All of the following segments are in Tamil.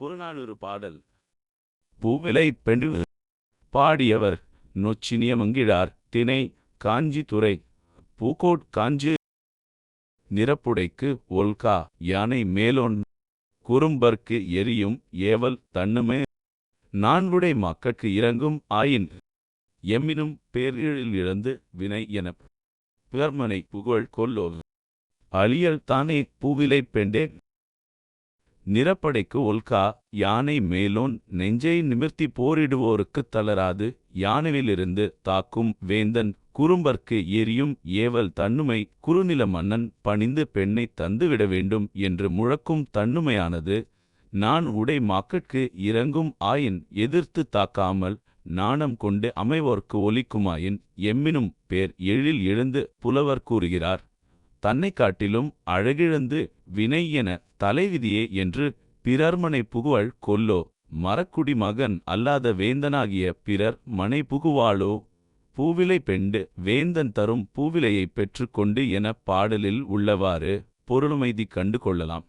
புறநானூறு பாடல். பூவிலை பெண்டு பாடியவர் நொச்சினியமங்கிழார் திணை காஞ்சி துறை. பூக்கோட் காஞ்சி நிறப்புடைக்கு ஒல்கா யானை மேலோன் குறும்பர்க்கு எரியும் ஏவல் தன்னுமே. நான்குடை மக்கட்கு இறங்கும் ஆயின் எம்மினும் பேரிழில் இழந்து வினை எனப் பிறர்மனை புகழ் கொல்லோ அழியல் தானே பூவிலை பெண்டே நிறப்படைக்கு ஒல்கா யானை மேலோன் நெஞ்சை நிமிர்த்தி போரிடுவோருக்குத் தளராது யானையிலிருந்து தாக்கும் வேந்தன் குறும்பர்க்கு எரியும் ஏவல் தன்னுமை குறுநில மன்னன் பணிந்து பெண்ணை தந்துவிட வேண்டும் என்று முழக்கும் தன்னுமையானது நான் உடை மாக்கட்கு இறங்கும் ஆயின் எதிர்த்து தாக்காமல் நாணம் கொண்டு அமைவோர்க்கு ஒலிக்குமாயின் எம்மினும் பேர் எழில் எழுந்து புலவர் கூறுகிறார். தன்னை காட்டிலும் அழகிழந்து வினை என தலைவிதியே என்று பிறர்மனை புகுவள் கொல்லோ. மரக்குடி மகன் அல்லாத வேந்தனாகிய பிறர் மனை புகுவாளோ? பூவிலை பெண்டு வேந்தன் தரும் பூவிலையை பெற்றுக்கொண்டு என பாடலில் உள்ளவாறு பொருளுமைதி கண்டு கொள்ளலாம்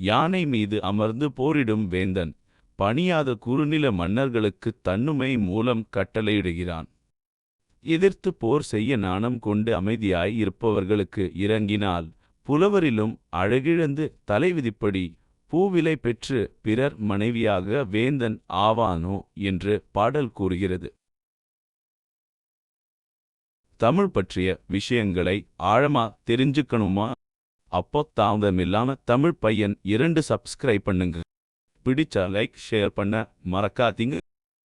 யானை மீது அமர்ந்து போரிடும் வேந்தன் பணியாத குறுநில மன்னர்களுக்குத் தன்னுமை மூலம் கட்டளையிடுகிறான். எதிர்த்து போர் செய்ய நாணம் கொண்டு அமைதியாய் இருப்பவர்களுக்கு இறங்கினால் புலவரிலும் அழகிழந்து தலைவிதிப்படி பூவிலை பெற்று பிறர் மனைவியாக வேந்தன் ஆவானோ என்று பாடல் கூறுகிறது. தமிழ் பற்றிய விஷயங்களை ஆழமா தெரிஞ்சுக்கணுமா? அப்போ தாமதமில்லாம தமிழ் பையன் இரண்டு சப்ஸ்கிரைப் பண்ணுங்க. பிடிச்சா லைக் ஷேர் பண்ண மறக்காதீங்க.